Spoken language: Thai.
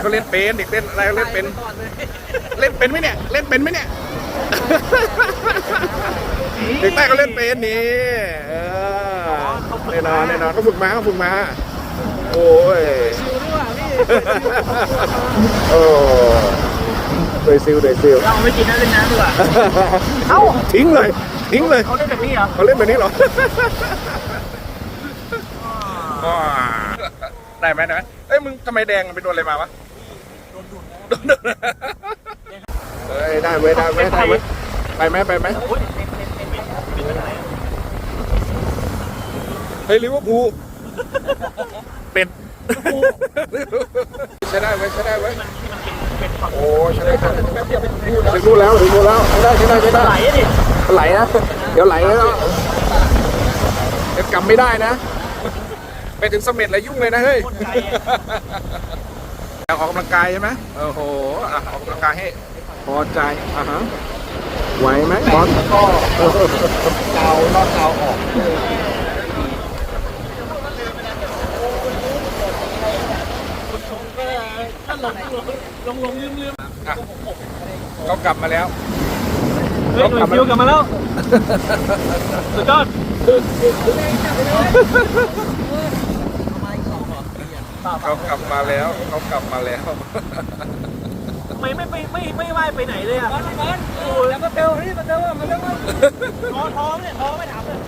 เขาเล่นเป็นเด็กเล่นอะไรเขาเล่นเป็น เล่นเป็นไหมเนี่ย เล่นเป็นไหมเนี่ย เด็กใต้เขาเล่นเป็นนี่เออแน่นอนแน่นอนเขาฝึกมาเขาฝึกมา โอ้ยชิวด้วยว่ะพี่โอ้โดยซิลโดยซิลเราไม่กินน้ำเล่นน้ำดีกว่าเอ้าทิ้งเลย ทิ้งเลยเขาเล่นแบบนี้เหรอเขาเล่นแบบนี้เหรออ่าได้ไหมได้ไหมเอ้ยมึงทำไมแดงมันไปโดนอะไรมาวะโดนดูด เฮ้ยได้เว้ยได้เว้ยได้เว้ยไปไหมไปไหมเฮ้ยลิเวอร์พูลเป็ดใช้ได้เว้ยใช้ได้เว้ยโอ้ใช้ได้ใช้ได้ถึงนู่นแล้วถึงนู่นแล้วใช้ได้ใช้ได้ใช้ได้ไหลอะดิไหลนะเดี๋ยวไหลแล้วเดี๋ยวกลับไม่ได้นะ ไปถึงเสม็ดแล้วยุ่งเลยนะเฮ้ยอยา กออกกำลังกายใช่ไหมโอ้โหอะออกกำลังกายให้พอใจอะฮะไหวไหมบอลก็เกานอกเกาออกถ้าลงลงลงลืมลืมอะเขากลับมาแล้วเฮ้ยหน่วยซิลกลับมาแล้ว สุดยอด เขากลับมาแล้วเขากลับมาแล้วทำไมไม่ไปไม่ไม่ว่ายไปไหนเลยอะบอลบอลโอ้แล้วก็เตลนี่มาเตลมาเตลท้อท้อเนี่ยท้อไม่ถามเลย